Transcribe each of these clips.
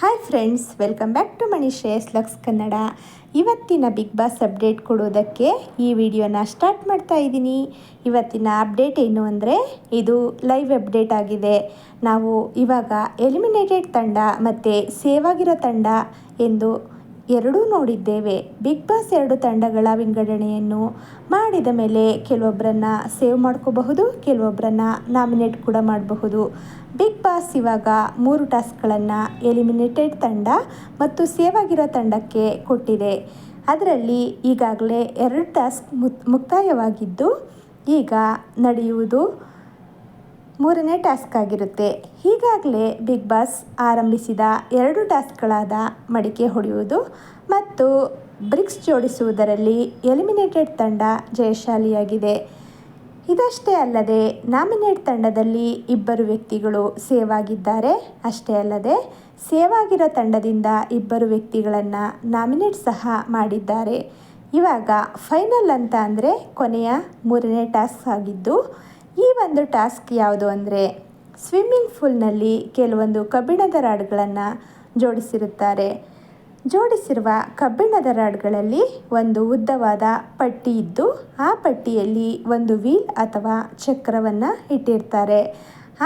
Hi friends welcome back to ಮನಿ ಶ್ರೇಯಸ್ ಲಕ್ಸ್ ಕನ್ನಡ ಇವತ್ತಿನ Bigg boss update ಕೊಡೋದಕ್ಕೆ ಈ ವಿಡಿಯೋನ ಸ್ಟಾರ್ಟ್ ಮಾಡ್ತಾ ಇದ್ದೀನಿ. ಇವತ್ತಿನ ಅಪ್ಡೇಟ್ ಏನು ಅಂದರೆ, ಇದು ಲೈವ್ ಅಪ್ಡೇಟ್ ಆಗಿದೆ. ನಾವು ಇವಾಗ ಎಲಿಮಿನೇಟೆಡ್ ತಂಡ ಮತ್ತು ಸೇವ್ ಆಗಿರೋ ತಂಡ ಎಂದು ಎರಡೂ ನೋಡಿದ್ದೇವೆ. ಬಿಗ್ ಬಾಸ್ ಎರಡು ತಂಡಗಳ ವಿಂಗಡಣೆಯನ್ನು ಮಾಡಿದ ಮೇಲೆ ಕೆಲವೊಬ್ಬರನ್ನ ಸೇವ್ ಮಾಡ್ಕೋಬಹುದು, ಕೆಲವೊಬ್ಬರನ್ನ ನಾಮಿನೇಟ್ ಕೂಡ ಮಾಡಬಹುದು. ಬಿಗ್ ಬಾಸ್ ಇವಾಗ ಮೂರು ಟಾಸ್ಕ್ಗಳನ್ನು ಎಲಿಮಿನೇಟೆಡ್ ತಂಡ ಮತ್ತು ಸೇವ್ ಆಗಿರೋ ತಂಡಕ್ಕೆ ಕೊಟ್ಟಿದೆ. ಅದರಲ್ಲಿ ಈಗಾಗಲೇ ಎರಡು ಟಾಸ್ಕ್ ಮುಕ್ತಾಯವಾಗಿದ್ದು, ಈಗ ನಡೆಯುವುದು ಮೂರನೇ ಟಾಸ್ಕ್ ಆಗಿರುತ್ತೆ. ಈಗಾಗಲೇ ಬಿಗ್ ಬಾಸ್ ಆರಂಭಿಸಿದ ಎರಡು ಟಾಸ್ಕ್ಗಳಾದ ಮಡಿಕೆ ಹೊಡೆಯುವುದು ಮತ್ತು ಬ್ರಿಕ್ಸ್ ಜೋಡಿಸುವುದರಲ್ಲಿ ಎಲಿಮಿನೇಟೆಡ್ ತಂಡ ಜಯಶಾಲಿಯಾಗಿದೆ. ಇದಷ್ಟೇ ಅಲ್ಲದೆ, ನಾಮಿನೇಟ್ ತಂಡದಲ್ಲಿ ಇಬ್ಬರು ವ್ಯಕ್ತಿಗಳು ಸೇವ್ ಆಗಿದ್ದಾರೆ ಅಷ್ಟೇ ಅಲ್ಲದೆ ಸೇವ್ ಆಗಿರೋ ತಂಡದಿಂದ ಇಬ್ಬರು ವ್ಯಕ್ತಿಗಳನ್ನು ನಾಮಿನೇಟ್ ಸಹ ಮಾಡಿದ್ದಾರೆ. ಇವಾಗ ಫೈನಲ್ ಅಂತ ಅಂದರೆ ಕೊನೆಯ ಮೂರನೇ ಟಾಸ್ಕ್ ಆಗಿದ್ದು ಈ ಒಂದು ಟಾಸ್ಕ್ ಯಾವುದು ಅಂದರೆ ಸ್ವಿಮ್ಮಿಂಗ್ ಫೂಲ್ನಲ್ಲಿ ಕೆಲವೊಂದು ಕಬ್ಬಿಣದ ರಾಡ್ಗಳನ್ನು ಜೋಡಿಸಿರುತ್ತಾರೆ. ಜೋಡಿಸಿರುವ ಕಬ್ಬಿಣದ ರಾಡ್ಗಳಲ್ಲಿ ಒಂದು ಉದ್ದವಾದ ಪಟ್ಟಿ ಇದ್ದು, ಆ ಪಟ್ಟಿಯಲ್ಲಿ ಒಂದು ವೀಲ್ ಅಥವಾ ಚಕ್ರವನ್ನು ಇಟ್ಟಿರ್ತಾರೆ.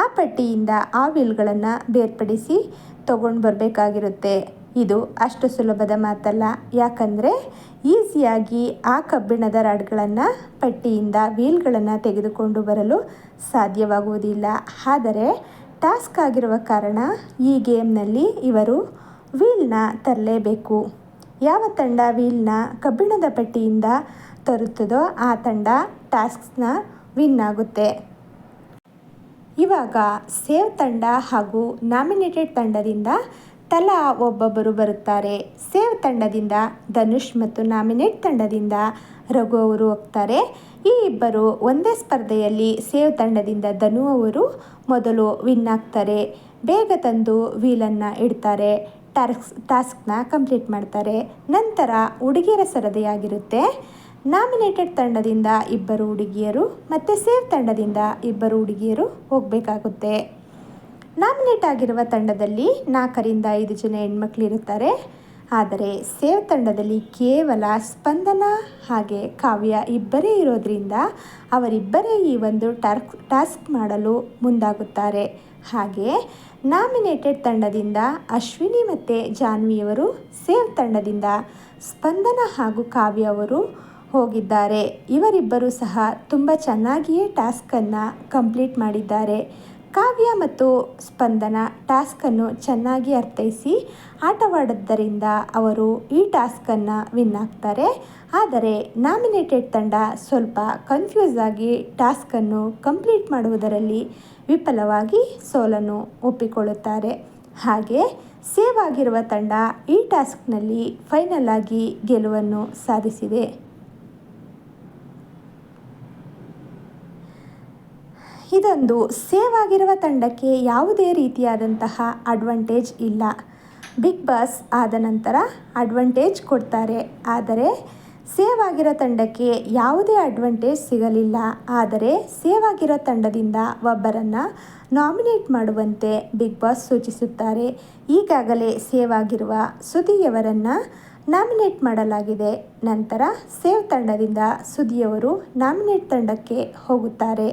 ಆ ಪಟ್ಟಿಯಿಂದ ಆ ವೀಲ್ಗಳನ್ನು ಬೇರ್ಪಡಿಸಿ ತಗೊಂಡು ಬರಬೇಕಾಗಿರುತ್ತೆ. ಇದು ಅಷ್ಟು ಸುಲಭದ ಮಾತಲ್ಲ. ಯಾಕಂದರೆ ಈಸಿಯಾಗಿ ಆ ಕಬ್ಬಿಣದ ರಾಡ್ಗಳನ್ನು, ಪಟ್ಟಿಯಿಂದ ವೀಲ್ಗಳನ್ನು ತೆಗೆದುಕೊಂಡು ಬರಲು ಸಾಧ್ಯವಾಗುವುದಿಲ್ಲ. ಆದರೆ ಟಾಸ್ಕ್ ಆಗಿರುವ ಕಾರಣ ಈ ಗೇಮ್ನಲ್ಲಿ ಇವರು ವೀಲ್ನ ತರಲೇಬೇಕು. ಯಾವ ತಂಡ ವೀಲ್ನ ಕಬ್ಬಿಣದ ಪಟ್ಟಿಯಿಂದ ತರುತ್ತದೋ ಆ ತಂಡ ಟಾಸ್ಕ್ನ ವಿನ್ ಆಗುತ್ತೆ. ಇವಾಗ ಸೇವ್ ತಂಡ ಹಾಗೂ ನಾಮಿನೇಟೆಡ್ ತಂಡದಿಂದ ತಲಾ ಒಬ್ಬೊಬ್ಬರು ಬರುತ್ತಾರೆ. ಸೇವ್ ತಂಡದಿಂದ ಧನುಷ್ ಮತ್ತು ನಾಮಿನೇಟ್ ತಂಡದಿಂದ ರಘು ಅವರು ಹೋಗ್ತಾರೆ. ಈ ಇಬ್ಬರು ಒಂದೇ ಸ್ಪರ್ಧೆಯಲ್ಲಿ ಸೇವ್ ತಂಡದಿಂದ ಧನು ಅವರು ಮೊದಲು ವಿನ್ ಆಗ್ತಾರೆ. ಬೇಗ ತಂದು ವೀಲನ್ನು ಇಡ್ತಾರೆ. ಟಾಸ್ಕ್ ಟಾಸ್ಕ್ನ ಕಂಪ್ಲೀಟ್ ಮಾಡ್ತಾರೆ. ನಂತರ ಹುಡುಗಿಯರ ಸರದಿಯಾಗಿರುತ್ತೆ. ನಾಮಿನೇಟೆಡ್ ತಂಡದಿಂದ ಇಬ್ಬರು ಹುಡುಗಿಯರು ಮತ್ತು ಸೇವ್ ತಂಡದಿಂದ ಇಬ್ಬರು ಹುಡುಗಿಯರು ಹೋಗಬೇಕಾಗುತ್ತೆ. ನಾಮಿನೇಟ್ ಆಗಿರುವ ತಂಡದಲ್ಲಿ ನಾಲ್ಕರಿಂದ ಐದು ಜನ ಹೆಣ್ಮಕ್ಳು ಇರುತ್ತಾರೆ ಆದರೆ ಸೇವ್ ತಂಡದಲ್ಲಿ ಕೇವಲ ಸ್ಪಂದನ ಹಾಗೆ ಕಾವ್ಯ ಇಬ್ಬರೇ ಇರೋದ್ರಿಂದ ಅವರಿಬ್ಬರೇ ಈ ಒಂದು ಟಾರ್ಕ್, ಟಾಸ್ಕ್ ಮಾಡಲು ಮುಂದಾಗುತ್ತಾರೆ. ಹಾಗೆ ನಾಮಿನೇಟೆಡ್ ತಂಡದಿಂದ ಅಶ್ವಿನಿ ಮತ್ತು ಜಾನ್ವಿಯವರು ಸೇವ್ ತಂಡದಿಂದ ಸ್ಪಂದನ ಹಾಗೂ ಕಾವ್ಯ ಅವರು ಹೋಗಿದ್ದಾರೆ. ಇವರಿಬ್ಬರೂ ಸಹ ತುಂಬ ಚೆನ್ನಾಗಿಯೇ ಟಾಸ್ಕನ್ನು ಕಂಪ್ಲೀಟ್ ಮಾಡಿದ್ದಾರೆ. ಕಾವ್ಯ ಮತ್ತು ಸ್ಪಂದನ ಟಾಸ್ಕನ್ನು ಚೆನ್ನಾಗಿ ಅರ್ಥೈಸಿ ಆಟವಾಡದ್ದರಿಂದ ಅವರು ಈ ಟಾಸ್ಕನ್ನು ವಿನ್ ಆಗ್ತಾರೆ. ಆದರೆ ನಾಮಿನೇಟೆಡ್ ತಂಡ ಸ್ವಲ್ಪ ಕನ್ಫ್ಯೂಸ್ ಆಗಿ ಟಾಸ್ಕನ್ನು ಕಂಪ್ಲೀಟ್ ಮಾಡುವುದರಲ್ಲಿ ವಿಫಲವಾಗಿ ಸೋಲನ್ನು ಒಪ್ಪಿಕೊಳ್ಳುತ್ತಾರೆ. ಹಾಗೆ ಸೇವ್ ಆಗಿರುವ ತಂಡ ಈ ಟಾಸ್ಕ್ನಲ್ಲಿ ಫೈನಲ್ ಆಗಿ ಗೆಲುವನ್ನು ಸಾಧಿಸಿದೆ. ಇದೊಂದು ಸೇವ್ ಆಗಿರುವ ತಂಡಕ್ಕೆ ಯಾವುದೇ ರೀತಿಯಾದಂತಹ ಅಡ್ವಾಂಟೇಜ್ ಇಲ್ಲ. ಬಿಗ್ ಬಾಸ್ ಆದ ನಂತರ ಅಡ್ವಾಂಟೇಜ್ ಕೊಡ್ತಾರೆ. ಆದರೆ ಸೇವ್ ಆಗಿರೋ ತಂಡಕ್ಕೆ ಯಾವುದೇ ಅಡ್ವಾಂಟೇಜ್ ಸಿಗಲಿಲ್ಲ. ಆದರೆ ಸೇವ್ ಆಗಿರೋ ತಂಡದಿಂದ ಒಬ್ಬರನ್ನು ನಾಮಿನೇಟ್ ಮಾಡುವಂತೆ ಬಿಗ್ ಬಾಸ್ ಸೂಚಿಸುತ್ತಾರೆ. ಈಗಾಗಲೇ ಸೇವ್ ಆಗಿರುವ ಸುದಿಯವರನ್ನು ನಾಮಿನೇಟ್ ಮಾಡಲಾಗಿದೆ. ನಂತರ ಸೇವ್ ತಂಡದಿಂದ ಸುದಿಯವರು ನಾಮಿನೇಟ್ ತಂಡಕ್ಕೆ ಹೋಗುತ್ತಾರೆ.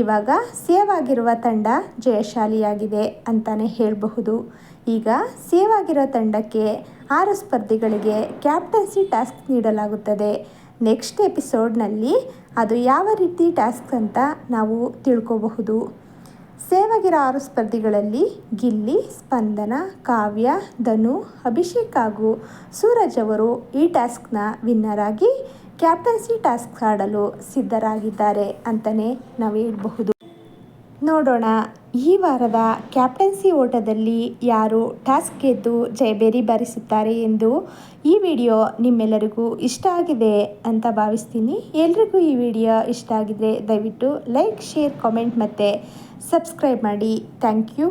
ಇವಾಗ ಸೇವ್ ಆಗಿರುವ ತಂಡ ಜಯಶಾಲಿಯಾಗಿದೆ ಅಂತಲೇ ಹೇಳಬಹುದು. ಈಗ ಸೇವ್ ಆಗಿರೋ ತಂಡಕ್ಕೆ ಆರು ಸ್ಪರ್ಧಿಗಳಿಗೆ ಕ್ಯಾಪ್ಟನ್ಸಿ ಟಾಸ್ಕ್ ನೀಡಲಾಗುತ್ತದೆ. ನೆಕ್ಸ್ಟ್ ಎಪಿಸೋಡ್ನಲ್ಲಿ ಅದು ಯಾವ ರೀತಿ ಟಾಸ್ಕ್ ಅಂತ ನಾವು ತಿಳ್ಕೋಬಹುದು. ಸೇವ್ ಆಗಿರೋ ಆರು ಸ್ಪರ್ಧಿಗಳಲ್ಲಿ ಗಿಲ್ಲಿ, ಸ್ಪಂದನ, ಕಾವ್ಯ, ಧನು, ಅಭಿಷೇಕ್ ಹಾಗೂ ಸೂರಜ್ ಅವರು ಈ ಟಾಸ್ಕ್ನ ವಿನ್ನರ್ ಆಗಿ ಕ್ಯಾಪ್ಟನ್ಸಿ ಟಾಸ್ಕ್ ಆಡಲು ಸಿದ್ಧರಾಗಿದ್ದಾರೆ ಅಂತಲೇ ನಾವು ಹೇಳಬಹುದು. ನೋಡೋಣ, ಈ ವಾರದ ಕ್ಯಾಪ್ಟನ್ಸಿ ಓಟದಲ್ಲಿ ಯಾರು ಟಾಸ್ಕ್ ಗೆದ್ದು ಜಯಬೇರಿ ಬಾರಿಸುತ್ತಾರೆ ಎಂದು ಈ ವಿಡಿಯೋ ನಿಮ್ಮೆಲ್ಲರಿಗೂ ಇಷ್ಟ ಆಗಿದೆ ಅಂತ ಭಾವಿಸ್ತೀನಿ. ಎಲ್ರಿಗೂ ಈ ವಿಡಿಯೋ ಇಷ್ಟ ಆಗಿದೆ ದಯವಿಟ್ಟು ಲೈಕ್, ಶೇರ್, ಕಾಮೆಂಟ್ ಮತ್ತು ಸಬ್ಸ್ಕ್ರೈಬ್ ಮಾಡಿ. Thank you.